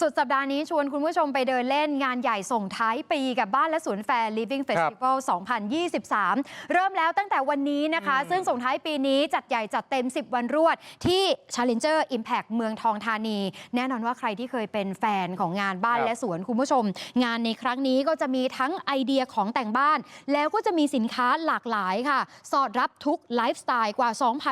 สุดสัปดาห์นี้ชวนคุณผู้ชมไปเดินเล่นงานใหญ่ส่งท้ายปีกับบ้านและสวนแฟร์ Living Festival 2023 เริ่มแล้วตั้งแต่วันนี้นะคะ ซึ่งส่งท้ายปีนี้จัดใหญ่จัดเต็ม 10 วันรวด ที่ Challenger Impact เมืองทองธานี แน่นอนว่าใครที่เคยเป็นแฟนของงานบ้านครับและสวนคุณผู้ชม งานในครั้งนี้ก็จะมีทั้งไอเดียของแต่งบ้าน แล้วก็จะมีสินค้าหลากหลายค่ะ สอดรับทุกไลฟ์สไตล์กว่า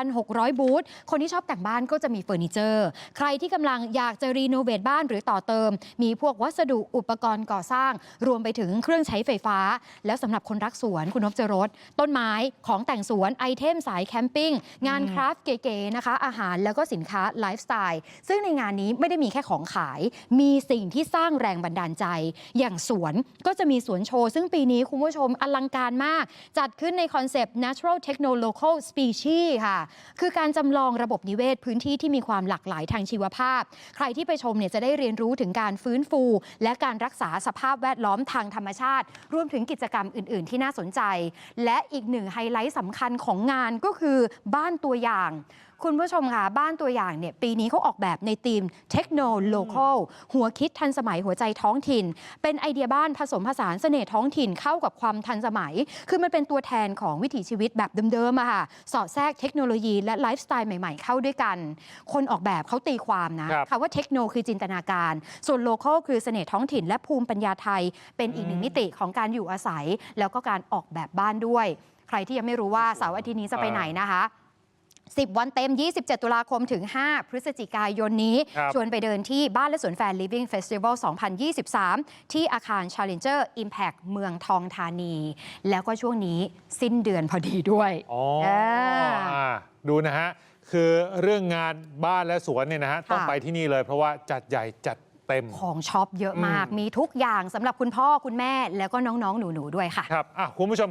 2,600 บูธคนที่ชอบแต่งบ้านก็จะมีเฟอร์นิเจอร์ ใครที่กำลังอยากจะรีโนเวทบ้านหรือต่อเติม มีพวกวัสดุอุปกรณ์ก่อสร้าง รวมไปถึงเครื่องใช้ไฟฟ้า แล้วสำหรับคนรักสวนคุณนพจรสต้นไม้ของแต่งสวนไอเทมสายแคมปิ้งงานคราฟต์เก๋ๆนะคะ อาหารแล้วก็สินค้าไลฟ์สไตล์ซึ่งในงานนี้ไม่ได้มีแค่ของขาย มีสิ่งที่สร้างแรงบันดาลใจ อย่างสวนก็จะมีสวนโชว์ ซึ่งปีนี้คุณผู้ชมอลังการมาก จัดขึ้นในคอนเซปต์ natural techno local species ค่ะ คือการจำลองระบบนิเวศพื้นที่ที่มีความหลากหลายทางชีวภาพ ใครที่ไปชมเนี่ยจะได้เรียนรู้ถึงการฟื้นฟู และการรักษาสภาพแวดล้อมทางธรรมชาติ รวมถึงกิจกรรมอื่น ๆ ที่น่าสนใจ และอีกหนึ่งไฮไลท์สำคัญของงานก็คือบ้านตัวอย่าง คุณผู้ชมค่ะ บ้านตัวอย่างเนี่ยปีนี้เขาออกแบบในธีมเทคโนโลคอลหัวคิดทันสมัยหัวใจท้องถิ่น เป็นไอเดียบ้านผสมผสานเสน่ห์ท้องถิ่นเข้ากับความทันสมัย คือมันเป็นตัวแทนของวิถีชีวิตแบบเดิมๆอะค่ะสอดแทรกเทคโนโลยีและไลฟ์สไตล์ใหม่ๆ เข้าด้วยกัน คนออกแบบเขาตีความนะครับค่ะว่าเทคโนคือจินตนาการ ส่วนโลคอลคือเสน่ห์ท้องถิ่น และภูมิปัญญาไทย เป็นอีกหนึ่งมิติของการอยู่อาศัย แล้วก็การออกแบบบ้านด้วย ใครที่ยังไม่รู้ว่าเสาร์อาทิตย์นี้จะไปไหนนะคะ 10 วันเต็ม 27 ตุลาคมถึง 5 พฤศจิกายนนี้ครับชวนไปเดินที่บ้านและสวนแฟร์ Living Festival 2023 ที่อาคาร Challenger Impact เมืองทองธานี แล้วก็ช่วงนี้สิ้นเดือนพอดีด้วยอ๋อเอออ่าดูนะฮะ คือเรื่องงานบ้านและสวนเนี่ยนะฮะค่ะต้องไปที่นี่เลยเพราะว่าจัดใหญ่จัดเต็ม ของช็อปเยอะมากอืมมีทุกอย่างสำหรับคุณพ่อคุณแม่แล้วก็น้องๆ หนูๆด้วยค่ะ ครับอะคุณผู้ชมครับ